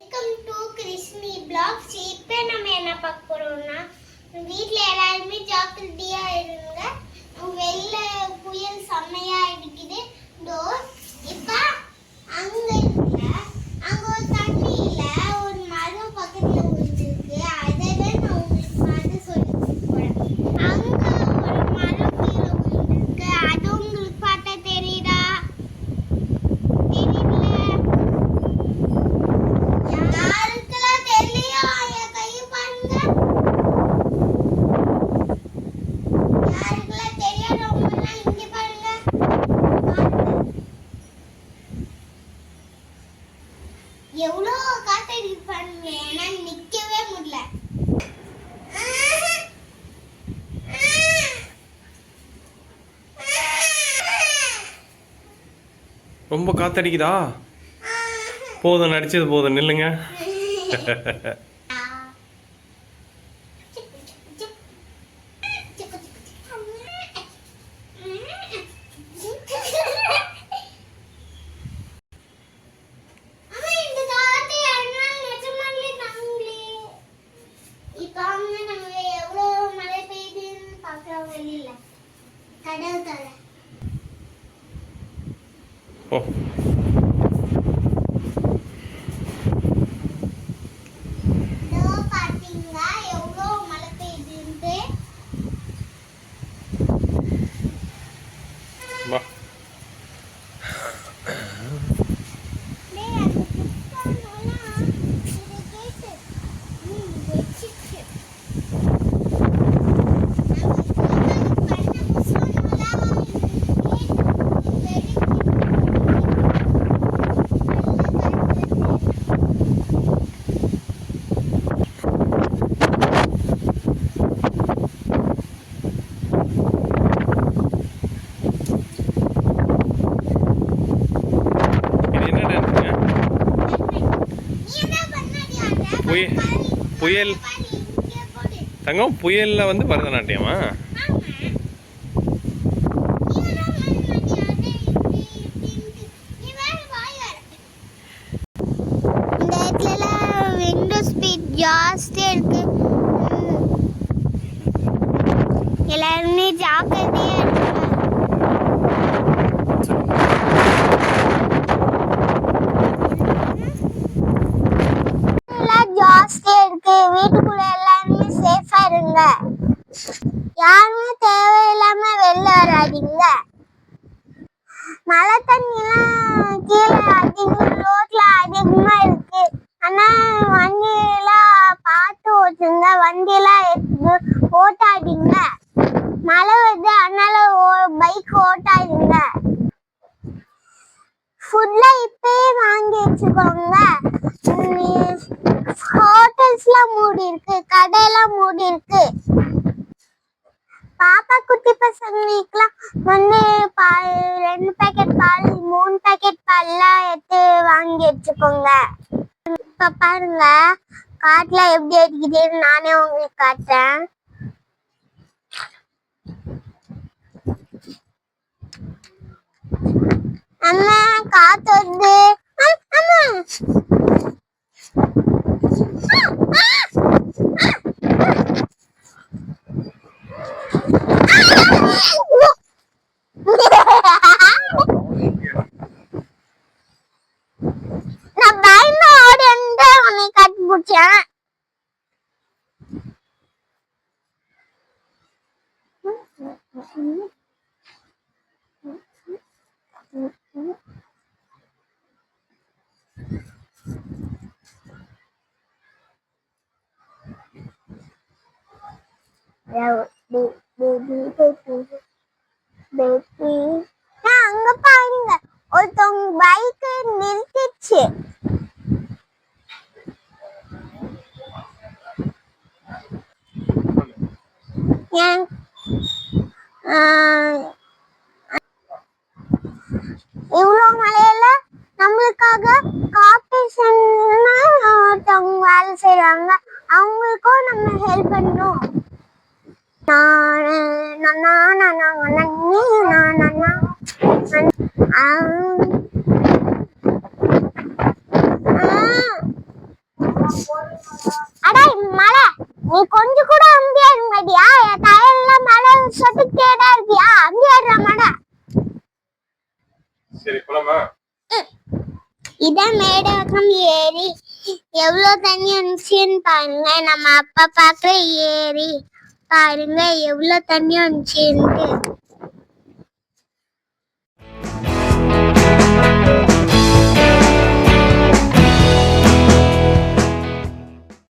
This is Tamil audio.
வெல்கம் டு கிருஷ்ணி பிளாக்ஸ் இப்போ நம்ம என்ன பார்க்க போறோம்னா வீட்டில் எல்லாருமே ஜாக்கிரதையாக இருங்க. வெளில ரொம்ப காத்தடிக்குதா? போதும் நடிச்சது போதும். நில்லுங்க. கடல் தலை Oh. புயல் புயல் தங்கம் புயலில் வந்து பரதநாட்டியமா? ஜாஸ்தியாக இருக்குது எல்லாருமே ஜாக்கிரதையாக இருங்க இருக்கு. வீட்டுக்குள்ள எல்லாருமே சேஃபா இருங்க. யாருமே தேவையில்லாம வெளில வராதீங்க. மழை தண்ணிலாம் கீழே அதிகம் ரோட்ல அதிகமா இருக்கு. ஆனா வண்டியெல்லாம் பார்த்து ஓட்டுங்க. வண்டியெல்லாம் எடுத்து ஓட்டாதீங்க. மழை வருது அதனால பைக் ஓட்டாதீங்க. ஃபுட்ல இப்பயே வாங்கி வச்சுக்கோங்க. ஹோட்டல்ஸ்லாம் மூடி இருக்கு கடையெல்லாம் மூடி இருக்கு பாப்பா குட்டி பசங்களுக்குலாம் வந்து பால் ரெண்டு பேக்கெட் பால் மூணு பேக்கெட் பால்லாம் எடுத்து வாங்கி வச்சுக்கோங்க. இப்ப பாருங்க காட்டுல எப்படி அடிக்குதுன்னு நானே உங்களுக்கு காட்டுறேன். அம்மா காத்து வந்து கட்டி பிடிச்சேன் பேபி அங்க பாருங்க ஒருத்தவங்க பைக் நிறுத்திச்சு ஏன் ஆஹ், இவ்வளோ மழையில நம்மளுக்காக கார்பரேஷன் ஒருத்தவங்க வேலை செய்யறாங்க அவங்களுக்கும் நம்ம ஹெல்ப் பண்ணணும் நீ கொஞ்சம் கூட அம்பியா இருங்கடியா. என் தலையெல்லாம் மழை சொட்டுக்கிட்டே தான் இருக்கியா. அம்பியாடுற மடா. சரி போலாமா? இதான் மேடகம் ஏரி எவ்வளோ தண்ணி வந்துச்சுன்னு பாருங்க. நம்ம அப்பா பார்க்குற ஏறி பாருங்க எவ்வளவு தண்ணி வந்துச்சுன்ட்டு.